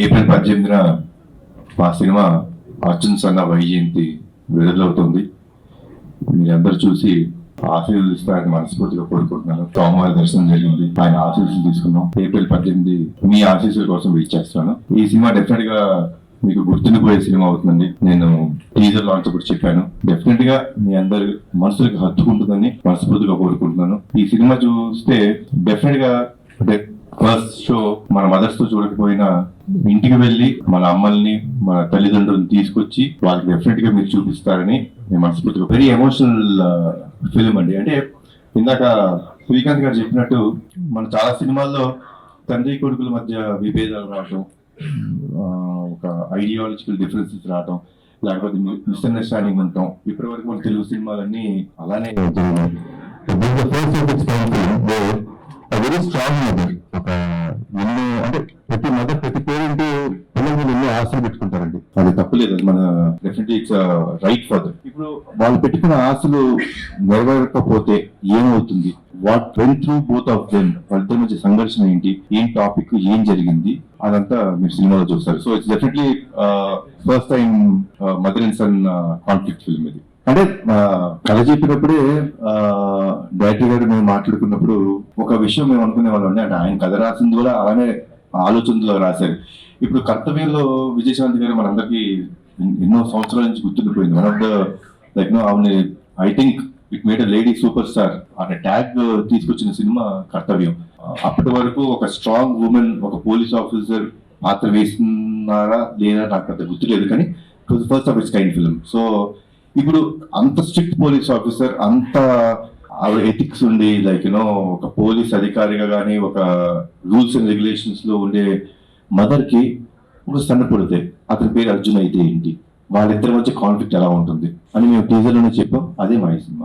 April పద్దెనిమిదిన మా cinema Arjun సన్న వైజయంతి విడుదలవుతుంది. మీరందరూ చూసి ఆశీర్వదిస్తారని మనస్ఫూర్తిగా కోరుకుంటున్నాను. సోమవారం దర్శనం జరిగింది. ఆయన ఆశీస్సులు తీసుకున్నాం. ఏప్రిల్ పద్దెనిమిది మీ ఆశీస్సుల కోసం వెయిట్ చేస్తున్నాను. ఈ సినిమా డెఫినెట్గా మీకు గుర్తుండిపోయే సినిమా అవుతుందండి. నేను టీజర్ లాంచ్ అప్పుడు చెప్పాను. డెఫినెట్గా మీ అందరి మనసులకు హత్తుకుంటుందని మనస్ఫూర్తిగా కోరుకుంటున్నాను. ఈ సినిమా చూస్తే డెఫినెట్గా అంటే ఫస్ట్ షో మన మదర్స్తో చూడకపోయినా ఇంటికి వెళ్ళి మన అమ్మల్ని మన తల్లిదండ్రులను తీసుకొచ్చి వాళ్ళకి డెఫినెట్గా మీరు చూపిస్తారని నేను మనస్ఫూర్తిగా వెరీ ఎమోషనల్ ఫిలిం అండి. అంటే ఇందాక శ్రీకాంత్ గారు చెప్పినట్టు మన చాలా సినిమాల్లో తండ్రి కొడుకుల మధ్య విభేదాలు రావటం ఒక ఐడియాలజికల్ డిఫరెన్సెస్ రావటం లేకపోతే మిస్అండర్స్టాండింగ్ ఉంటాం ఇప్పటి వరకు మన తెలుగు సినిమాలన్నీ అలానే జరిగినాయి. వెరీ స్ట్రాంగ్ ప్రతి మదర్ ప్రతి పేరెంట్ పిల్లల మీద ఎన్నో ఆశలు పెట్టుకుంటారండి. అది తప్పులేదు. మన డెఫినెట్లీ ఇట్స్ రైట్ ఫాదర్ ఇప్పుడు వాళ్ళు పెట్టుకున్న ఆశలు నెరవేరకపోతే ఏమవుతుంది? What when through both of them వాళ్ళిద్దరి మధ్య సంఘర్షణ ఏంటి? ఏం టాపిక్ ఏం జరిగింది? అదంతా మీరు సినిమాలో చూస్తారు. So it's definitely first time mother and son conflict film ఇది. అంటే ఆ, కథ చెప్పినప్పుడే డైరెక్టర్ గారు మేము మాట్లాడుకున్నప్పుడు ఒక విషయం మేము అనుకునే వాళ్ళం అంటే ఆయన కథ రాసింది కూడా అలానే ఆలోచనలో రాశారు. ఇప్పుడు కర్తవ్యంలో విజయశాంతి గారు మనందరికీ ఎన్నో సంవత్సరాల నుంచి గుర్తుండిపోయింది. One of the like no ఆమె I think it made lady super star అనే ట్యాగ్ తీసుకొచ్చిన సినిమా కర్తవ్యం. అప్పటి వరకు ఒక స్ట్రాంగ్ ఉమెన్ ఒక పోలీస్ ఆఫీసర్ పాత్ర వేస్తున్నారా లేదా నాకు అంత గుర్తులేదు కానీ first of its kind film so ఇప్పుడు అంత స్ట్రిక్ట్ పోలీస్ ఆఫీసర్ అంత ఎథిక్స్ ఉండి లైక్ యూనో ఒక పోలీస్ అధికారిగా కానీ ఒక రూల్స్ అండ్ రెగ్యులేషన్స్లో ఉండే మదర్కి ఒక సన్న పుడితే అతని పేరు అర్జున్ అయితే ఏంటి? వాళ్ళిద్దరి మధ్య కాన్ఫ్లిక్ట్ ఎలా ఉంటుంది? అని మేము టీజర్లోనే చెప్పాం. అదే మా సినిమా.